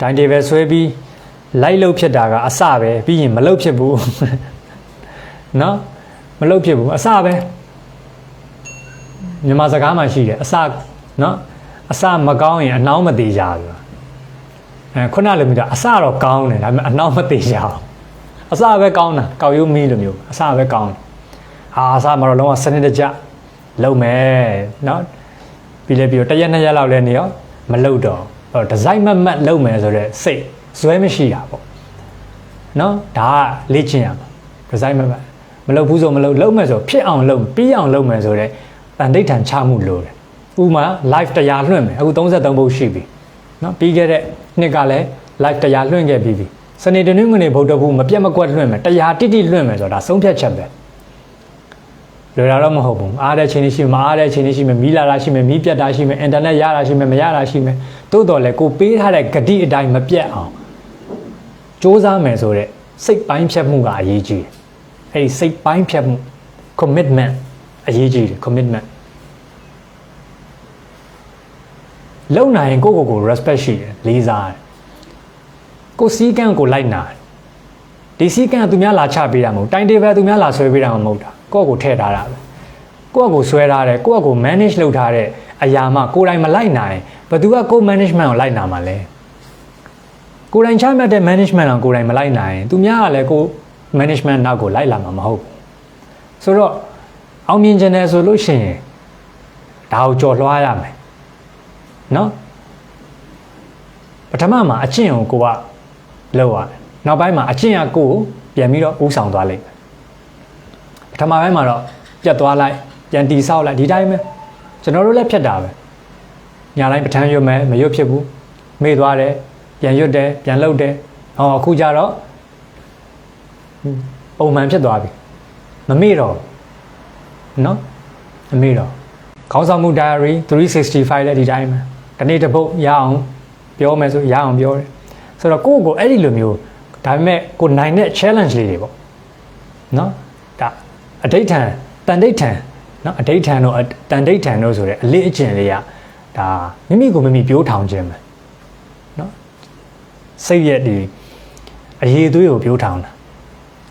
ဒိုင်တေဘယ်ဆွဲပြီးလိုက်လုတ်ဖြစ်တာကအစပဲပြီးရင်မလုတ်ဖြစ်ဘူးနော်မလုတ်ဖြစ်ဘူးအစပဲမြန်မာစကားမှာရှိတယ်အစနော်အစမကောင်းရင်အနှောင်းမသေးကြဘူးအဲခုနလိုမျိုးတော့အစတော့ကောင်းတယ်ဒါပေမဲ့အနှောင်းမသေးကြအောင်အစပဲကောင်းတာကောက်ရိုးမီးလိုမျိုးအစပဲကောင်းတယ်ဟာအစမှာတော့လုံးဝစနစ်တကျလုံမယ်နော်ပြီးလဲပြီးတော့တစ်ရက်နှစ်ရက်လောက်လဲနေရောမလုံတော့ ဒီဇိုင်းမတ်မတ်လုံမယ်ဆိုတော့စိတ်ဇွဲမရှိတာပေါ့နော်ဒါကလေ့ကျင့်ရမှာဒီဇိုင်းမတ်မတ်မလုံဘူးဆိုမလုံလုံမယ်ဆိုဖြစ်အောင်လုံပြီးအောင်လုံမယ်ဆိုတော့တန်တိတ်ထန်ချမှုလို့တယ်ဥပမာ live တရားလွှင့်မယ်အခု33ပုတ်ရှိပြီနော်ပြီးခဲ့တဲ့နှစ်ကလည်း live တရားလွှင့်ခဲ့ပြီးပြီစနေတနင်္ဂနွေဗုဒ္ဓဘူးမပြတ်မကွက်လွှင့်မယ်တရားတိတိလွှင့်မယ်ဆိုတာဆုံးဖြတ်ချက်ပဲ လွယ်တာတော့မဟုတ်ဘူးအားတဲ့ချိန်လေးရှိမယ်မအားတဲ့ချိန်လေးရှိမယ်မီးလာတာရှိမယ်မီးပြတ်တာရှိမယ်အင်တာနက်ရတာရှိမယ်မရတာရှိမယ်တိုးတော်လဲကိုပေးထားတဲ့ဂတိအတိုင်းမပြတ်အောင်စ조사မယ်ဆိုတော့စိတ်ပိုင်းဖြတ်မှုကအရေးကြီးတယ်အဲ့ဒီစိတ်ပိုင်းဖြတ်မှု commitment အရေးကြီးတယ် commitment လုံနိုင်ရင်ကိုယ့်ကိုယ်ကို respect ရှိတယ်လေးစားတယ်ကိုစီးကန်းကိုလိုက်နာတယ်ဒီစီးကန်းကသူများလာချပေးတာမဟုတ်တိုင်းတေဘယ်သူများလာဆွဲပေးတာမဟုတ်တာ ကိုယ့်ကိုယ်ထည့်ထားတာပဲကိုယ့်ကိုယ်ဆွဲထားတယ်ကိုယ့်ကိုယ် manage လုပ်ထားတဲ့အရာမှကိုယ်တိုင်မလိုက်နိုင်ဘယ်သူကကိုယ် management ကိုလိုက်နာမှာလဲကိုယ်တိုင်ချမှတ်တဲ့ management ကိုကိုယ်တိုင်မလိုက်နိုင်သူများကလည်းကိုယ် management နောက်ကိုလိုက်လာမှာမဟုတ်ဘူးဆိုတော့အောင်မြင်ခြင်းတယ်ဆိုလို့ရှိရင်ဒါကိုကြော်လွှားရမယ်နော်ပထမမှာအကျင့်ကိုကိုကလောက်ရတယ်နောက်ပိုင်းမှာအကျင့်ကကိုကိုပြန်ပြီးတော့ဥဆောင်သွားလိမ့်မယ်ပ ထမပိုင်းမှာတော့ပြတ်သွားလိုက်ပြန်တီဆောက်လိုက်ဒီတိုင်းပဲကျွန်တော်တို့လည်းဖြတ်တာပဲညာတိုင်းပထမ်းရွတ်မယ်မရွတ်ဖြစ်ဘူးမေ့သွားတယ်ပြန်ရွတ်တယ်ပြန်လှုပ်တယ်ဟောအခုကြတော့ပုံမှန်ဖြစ်သွားပြီမမေ့တော့ဘူးနော်မမေ့တော့ခေါင်းဆောင်မှု diary 365လည်းဒီတိုင်းပဲဒီနေ့တစ်ပုတ်ရအောင်ပြောမယ်ဆိုရအောင်ပြောတယ်ဆိုတော့ကိုယ့်ကိုအဲ့ဒီလိုမျိုးဒါပေမဲ့ကိုနိုင်တဲ့ challenge လေးတွေပေါ့နော်ဒါ အဋိဋ္ဌံတန်ဋိဋ္ဌံနော်အဋိဋ္ဌံတို့တန်ဋိဋ္ဌံတို့ဆိုတဲ့အလေးအကျင့်လေးကဒါမိမိကိုမိမိပြိုးထောင်ခြင်းပဲနော်စိတ်ရဲ့ဒီအရေးသွေးကိုပြိုးထောင်တာ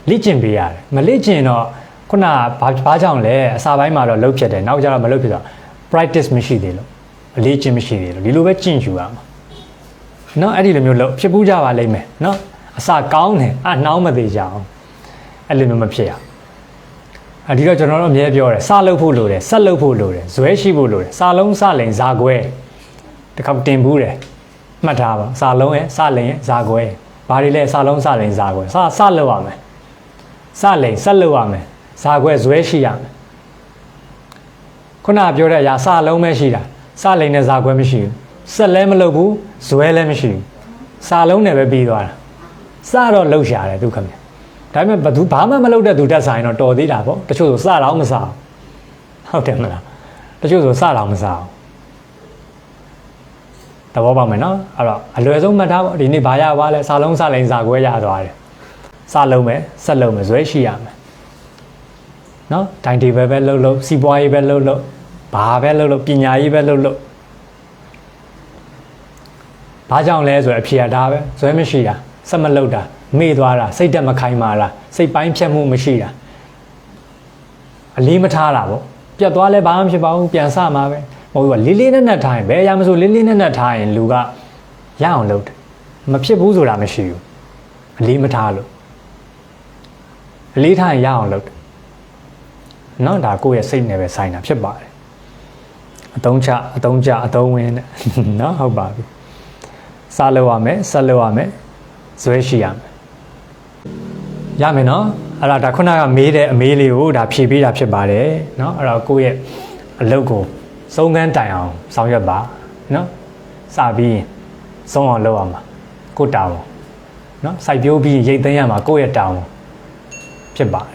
လေ့ကျင့်ပေးရတယ်မလေ့ကျင့်တော့ခုနဘာဘာကြောင့်လဲအစာပိုင်းမှာတော့လှုပ်ဖြစ်တယ်နောက်ကျတော့မလှုပ်ဖြစ်တော့ practice မရှိသေးလို့အလေးကျင့်မရှိသေးလို့ဒီလိုပဲကျင့်ယူရမှာနော်အဲ့ဒီလိုမျိုးလှုပ်ဖြစ်ပူးကြပါလိမ့်မယ်နော်အစာကောင်းတယ်အနှောင်းမသေးကြအောင်အဲ့လိုမျိုးမဖြစ်ရဘူး အဒီတော့ကျွန်တော်တို့အမြဲပြောတယ်စလုပ်ဖို့လိုတယ်ဆက်လုပ်ဖို့လိုတယ်ဇွဲရှိဖို့လိုတယ်စာလုံးစလိန်ဇာခွဲတခါတင်ဘူးတယ်မှတ်ထားပါစာလုံးရဲ့စလိန်ရဲ့ဇာခွဲဘာတွေလဲစာလုံးစလိန်ဇာခွဲစစလုပ်ရမယ်စလိန်ဆက်လုပ်ရမယ်ဇာခွဲဇွဲရှိရမယ်ခုနပြောတဲ့အရာစလုံးပဲရှိတာစလိန်နဲ့ဇာခွဲမရှိဘူးဆက်လည်းမလုပ်ဘူးဇွဲလည်းမရှိဘူးစာလုံးနဲ့ပဲပြီးသွားတာစတော့လှုပ်ရှားတယ်သူခင်ဗျ ဒါပေမဲ့ဘသူဘာမှမလုပ်တဲ့သူတက်ဆိုင်တော့တော်သေးတာပေါ့တချို့ဆိုစတော့မစားဟုတ်တယ်မလားတချို့ဆိုစတော့မစားတဘောပါမယ်နော်အဲ့တော့အလွယ်ဆုံးမှတ်ထားပေါ့ဒီနေ့ဘာရပါလဲစာလုံးစလိန်စာခွဲရသွားတယ်စလုံးမယ်ဆက်လုံးမယ်ဇွဲရှိရမယ်နော်ဒိုင်တေဘယ်ပဲလှုပ်လှုပ်စီးပွားရေးပဲလှုပ်လှုပ်ဘာပဲလှုပ်လှုပ်ပညာရေးပဲလှုပ်လှုပ်ဘာကြောင့်လဲဆိုတော့အဖြေကဒါပဲဇွဲမရှိတာစက်မလုတ်တာ မေ့သွားတာစိတ်တက်မခိုင်းမာတာစိတ်ပိုင်းဖြတ်မှုမရှိတာအလေးမထားတာပေါ့ပြတ်သွားလဲဘာမှဖြစ်ပါဘူးပြန်စမှာပဲမဟုတ်ဘူးလေးလေးနက်နက်ထားရင်ဘယ်အရာမဆိုလေးလေးနက်နက်ထားရင်လူကရအောင်လုပ်တယ်မဖြစ်ဘူးဆိုတာမရှိဘူးအလေးမထားလို့အလေးထားရင်ရအောင်လုပ်တယ်နော်ဒါကိုယ့်ရဲ့စိတ်နဲ့ပဲဆိုင်တာဖြစ်ပါတယ်အတုံးချအတုံးချအတုံးဝင်တဲ့နော်ဟုတ်ပါပြီစားလို့ရမယ်ဆက်လို့ရမယ်ဇွဲရှိရမယ် ရမယ်နော်အဲ့ဒါဒါခုနကမေးတဲ့အမေးလေးကိုဒါဖြည့်ပေးတာဖြစ်ပါတယ်နော်အဲ့တော့ကိုယ့်ရဲ့အလုပ်ကိုစုံကန်းတိုင်အောင်ဆောင်ရွက်ပါနော်စပြီးရင်စုံအောင်လုပ်အောင်ပါကိုတောင်းနော်စိုက်ပျိုးပြီးရိတ်သိမ်းရမှာကိုယ့်ရဲ့တောင်းဖြစ်ပါတယ်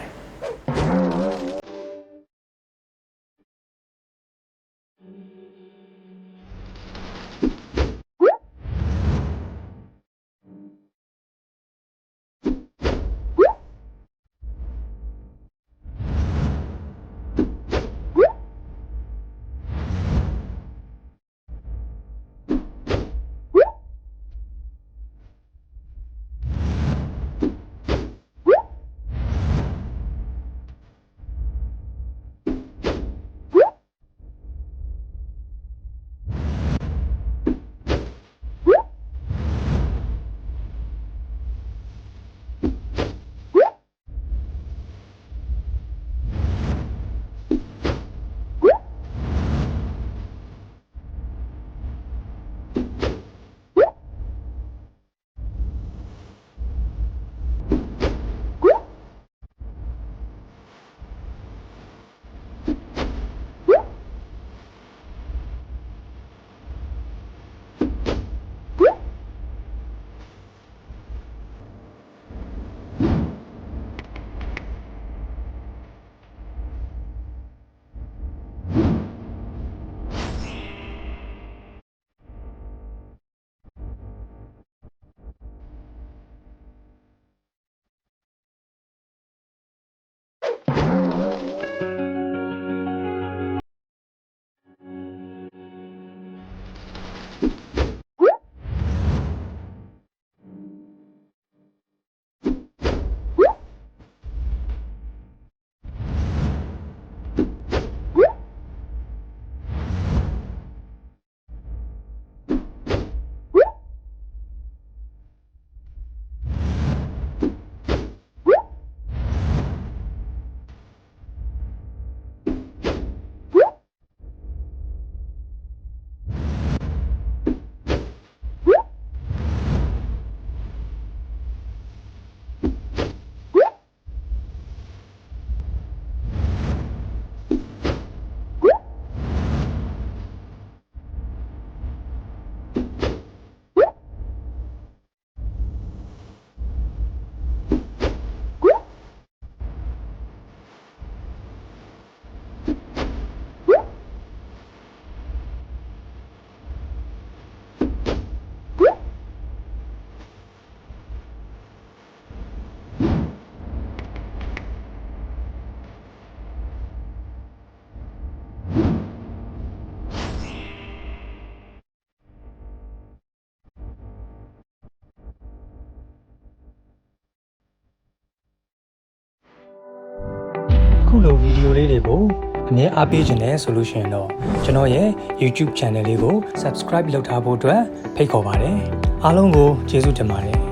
ခုလိုဗီဒီယိုလေးတွေကိုအမြဲအားပေးခြင်းနဲ့ဆိုလို့ရှိရင်တော့ကျွန်တော်ရဲ့ YouTube channel လေးကို subscribe လုပ်ထားဖို့အတွက်ဖိတ်ခေါ်ပါတယ်အားလုံးကိုကျေးဇူးတင်ပါတယ်